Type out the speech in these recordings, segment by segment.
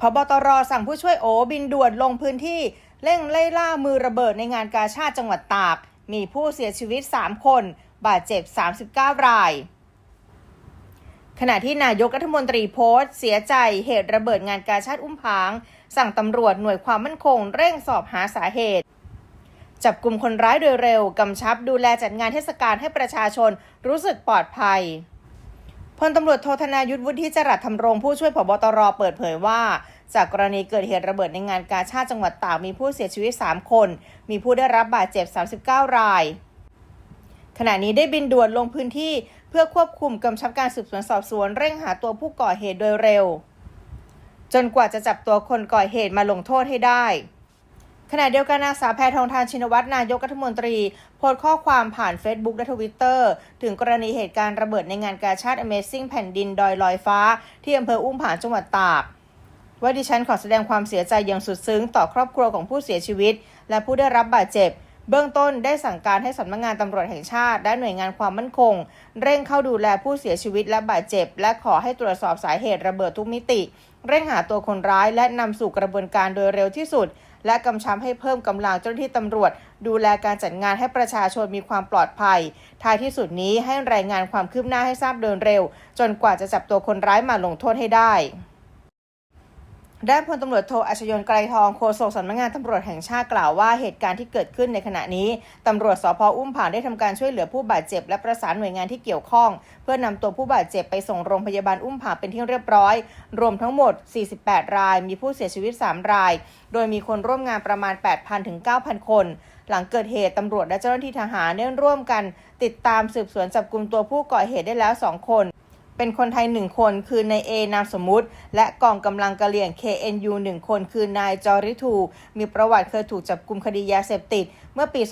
พบตรสั่งผู้ช่วยโอบินด่วนลงพื้นที่เร่งไล่ล่ามือระเบิดในงานกาชาติจังหวัดตาก มีผู้เสียชีวิต 3 คน บาดเจ็บ 39 ราย ขณะที่นายกรัฐมนตรีโพสต์ เสียใจเหตุระเบิดงานกาชาติอุ้มผาง สั่งตำรวจหน่วยความมั่นคง เร่งสอบหาสาเหตุ จับกลุ่มคนร้ายโดยเร็ว กำชับดูแลจัดงานเทศกาลให้ประชาชนรู้สึกปลอดภัย พลตำรวจโทธนายุทธวุฒิจรัสธรรมรงผู้ช่วยผบตรเปิดเผยว่า จากกรณีเกิดเหตุระเบิดในงานกาชาติจังหวัดตากมีผู้เสียชีวิต 3 คน มีผู้ได้รับบาดเจ็บ 39 ราย ขณะนี้ได้บินด่วนลงพื้นที่เพื่อควบคุมกำชับการสืบสวนสอบสวนเร่งหาตัวผู้ก่อเหตุโดยเร็ว จนกว่าจะจับตัวคนก่อเหตุมาลงโทษให้ได้ ขณะเดียวกันนางสาวแพทองทานชินวัตรนายกรัฐมนตรีโพสต์ข้อความผ่าน Facebook และทวิตเตอร์ถึงกรณีเหตุการณ์ระเบิดในงานกาชาติ Amazing แผ่นดินดอยลอยฟ้า ที่อำเภออุ้มผางจังหวัดตากว่าดิฉันขอแสดงความเสียใจอย่างสุดซึ้งต่อครอบครัวของผู้เสียชีวิต และผู้ได้รับบาดเจ็บ เบื้องต้นได้สั่งการให้สำนักงานตำรวจแห่งชาติ และหน่วยงานความมั่นคง เร่งเข้าดูแลผู้เสียชีวิตและบาดเจ็บ และขอให้ตรวจสอบสาเหตุระเบิดทุกมิติ เร่งหาตัวคนร้ายและนำสู่กระบวนการโดยเร็วที่สุด และกำชับให้เพิ่มกำลังเจ้าหน้าที่ตำรวจ ดูแลการจัดงานให้ประชาชนมีความปลอดภัย ท้ายที่สุดนี้ให้รายงานความคืบหน้าให้ทราบโดยเร็ว จนกว่าจะจับตัวคนร้ายมาลงโทษให้ได้ ด้านพลตำรวจโทอัชยน์ไกรทองโฆษกสำนักงานตำรวจแห่งชาติกล่าวว่าเหตุการณ์ที่เกิดขึ้นในขณะนี้ตำรวจสพอุ้มผางได้ทำการช่วยเหลือผู้บาดเจ็บ และประสานหน่วยงานที่เกี่ยวข้อง เพื่อนำตัวผู้บาดเจ็บไปส่งโรงพยาบาลอุ้มผางเป็นที่เรียบร้อย รวมทั้งหมด 48 ราย มีผู้เสียชีวิต 3 ราย โดยมีคนร่วมงานประมาณ 8,000ถึง9,000 คน หลังเกิดเหตุตำรวจและเจ้าหน้าที่ทหารได้ร่วมกัน ติดตามสืบสวนจับกลุ่มตัวผู้ก่อเหตุได้แล้ว 2 คน เป็นคนไทย 1 คนคือนายเอนามสมมุติ และกองกำลังกะเหรี่ยง KNU 1 คนคือนายจอริทูมีประวัติเคยถูกจับกลุ่มคดียาเสพติด เมื่อปี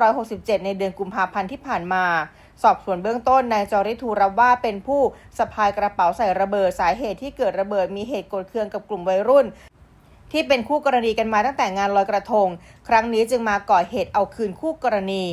2567 ในเดือนกุมภาพันธ์ที่ผ่านมา สอบสวนเบื้องต้นนายจอริทูรับว่าเป็นผู้สะพายกระเป๋าใส่ระเบิดสาเหตุที่เกิดระเบิดมีเหตุโกดเคืองกับกลุ่มวัยรุ่นที่เป็นคู่กรณีกันมาตั้งแต่งานลอยกระทง ครั้งนี้จึงมาก่อเหตุเอาคืนคู่กรณี